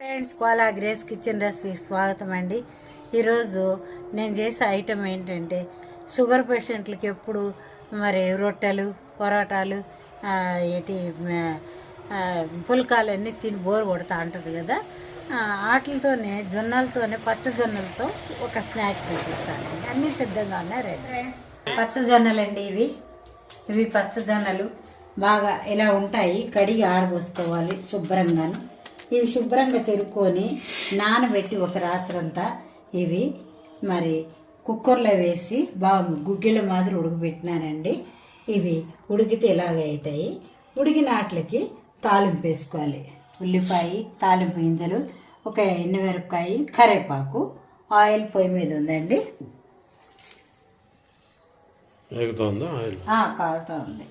Friends Kola Grace kitchen recipe స్వాగతం అండి. ఈరోజు నేను చేసే ఐటెం ఏంటంటే షుగర్ పేషెంట్లకి ఎప్పుడు మరి రొట్టెలు పొరాటాలు ఏంటి పుల్కాలు అన్నీ తిని బోర్ కొడతా ఉంటుంది కదా. వాటితోనే జొన్నలతోనే పచ్చ జొన్నలతో ఒక స్నాక్ చూపిస్తాను. అన్నీ సిద్ధంగా ఉన్నాయి రెడీ ఫ్రెండ్స్ పచ్చ జొన్నలండి ఇవి. ఇవి పచ్చజొన్నలు బాగా ఇలా ఉంటాయి. కడిగి ఆరబోసుకోవాలి శుభ్రంగాను. ఇవి శుభ్రంగా చెరుక్కొని నానబెట్టి ఒక రాత్రంతా ఇవి మరి కుక్కర్లో వేసి బాగా గుగ్గిల మాదిరి ఉడకబెట్టినానండి ఇవి ఉడికితే ఇలాగ అవుతాయి. ఉడికిన వాటికి తాలింపు వేసుకోవాలి. ఉల్లిపాయ తాలింపు గింజలు ఒక ఎండుమిరపకాయ కరేపాకు ఆయిల్ పొయ్యి మీద ఉందండి. కాలుతా ఉంది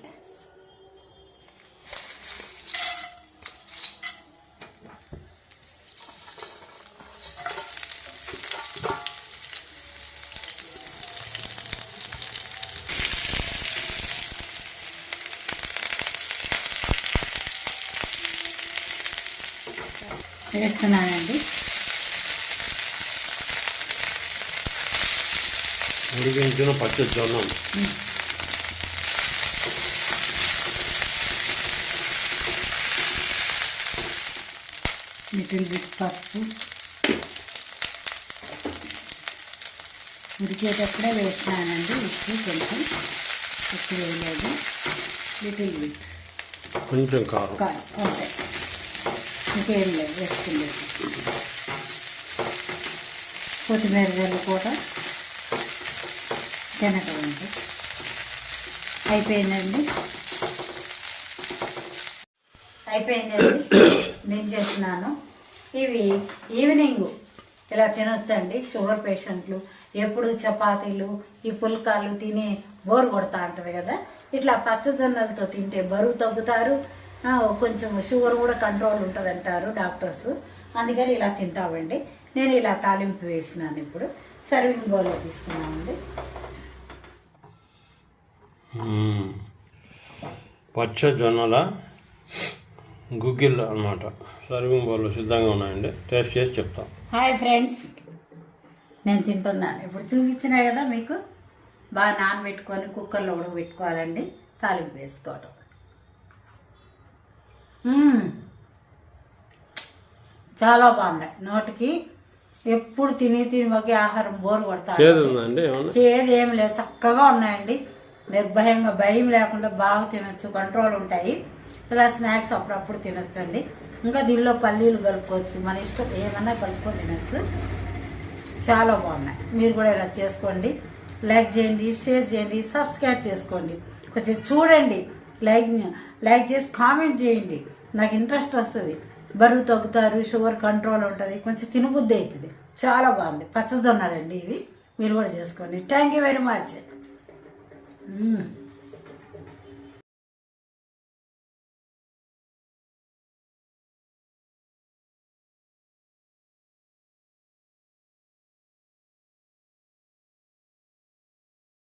వేస్తున్నానండి. ఉడికించిన పచ్చి జొన్నం. లిటిల్ బిట్ పసుపు. ఉడికేటప్పుడే వేసినానండి ఉప్పు కొంచెం ఉప్పు వేయలేదు. Little bit. కొంచెం కారం. కారం అంతే ఇంకేం లేదు వేసుకులేదు కొత్తిమీర జల్లు కూడా తినకండి అయిపోయిందండి. అయిపోయిందండి. నేను చేస్తున్నాను. ఇవి ఈవినింగ్ ఇలా తినొచ్చండి. షుగర్ పేషెంట్లు ఎప్పుడు చపాతీలు ఈ పుల్కాలు తిని బోర్ కొడతా ఉంటుంది కదా. ఇట్లా పచ్చజొన్నలతో తింటే బరువు తగ్గుతారు. కొంచెం షుగర్ కూడా కంట్రోల్ ఉంటుంది అంటారు డాక్టర్స్. అందుకని ఇలా తింటామండి. నేను ఇలా తాలింపు వేసినాను ఇప్పుడు. సర్వింగ్ బౌల్లో తీసుకున్నామండి. పచ్చ జొన్నల గుగ్గిళ్ళు అనమాట సర్వింగ్ బౌల్ సిద్ధంగా ఉన్నాయండి. టేస్ట్ చేసి చెప్తాం. Hi friends. నేను తింటున్నాను. ఇప్పుడు చూపించినా కదా మీకు? బాగా నానబెట్టుకొని కుక్కర్లో ఉడకబెట్టుకోవాలండి. తాలింపు వేసుకోవటం. చాలా బాగున్నాయి. నోటికి ఎప్పుడు తిని తిని మాకి ఆహారం బోర్ కొడతారు. చేదు ఏం లేదు చక్కగా ఉన్నాయండి. నిర్భయంగా భయం లేకుండా బాగా తినొచ్చు. కంట్రోల్ ఉంటాయి. ఇలా స్నాక్స్ అప్పుడప్పుడు తినొచ్చు అండి ఇంకా దీనిలో పల్లీలు కలుపుకోవచ్చు. మన ఇష్టం ఏమన్నా కలుపుకొని తినొచ్చు. చాలా బాగున్నాయి. మీరు కూడా ఇలా చేసుకోండి. లైక్ చేయండి షేర్ చేయండి సబ్స్క్రైబ్ చేసుకోండి. కొంచెం చూడండి. లైక్ లైక్ చేసి కామెంట్ చేయండి. నాకు ఇంట్రెస్ట్ వస్తుంది. బరువు తగ్గుతారు షుగర్ కంట్రోల్ ఉంటుంది కొంచెం తినబుద్ధి అవుతుంది. చాలా బాగుంది. పచ్చజొన్నలండి ఇవి. మీరు కూడా చేసుకోండి. Thank you very much